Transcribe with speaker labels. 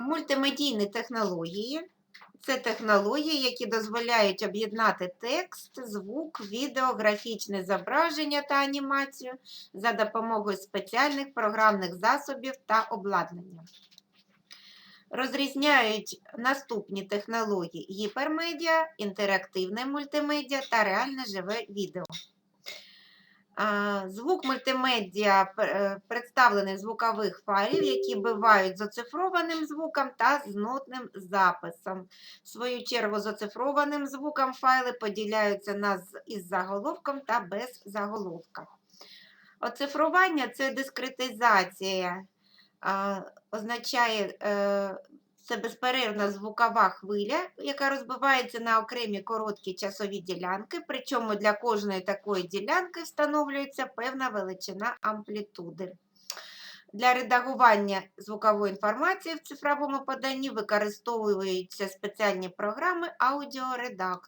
Speaker 1: Мультимедійні технології це технології, які дозволяють об'єднати текст, звук, відео, графічне зображення та анімацію за допомогою спеціальних програмних засобів та обладнання. Розрізняють наступні технології: гіпермедіа, інтерактивне мультимедіа та реальне живе відео. Звук мультимедіа е, представлений звукових файлів, які бувають з оцифрованим звуком та з нотним записом. В свою чергу, з оцифрованим звуком файли поділяються на із заголовком та без заголовка. Оцифрування це дискретизація, означає е, це безперервна звукова хвиля, яка розбивається на окремі короткі часові ділянки, причому для кожної такої ділянки встановлюється певна величина амплітуди. Для редагування звукової інформації в цифровому поданні використовуються спеціальні програми аудіоредактор.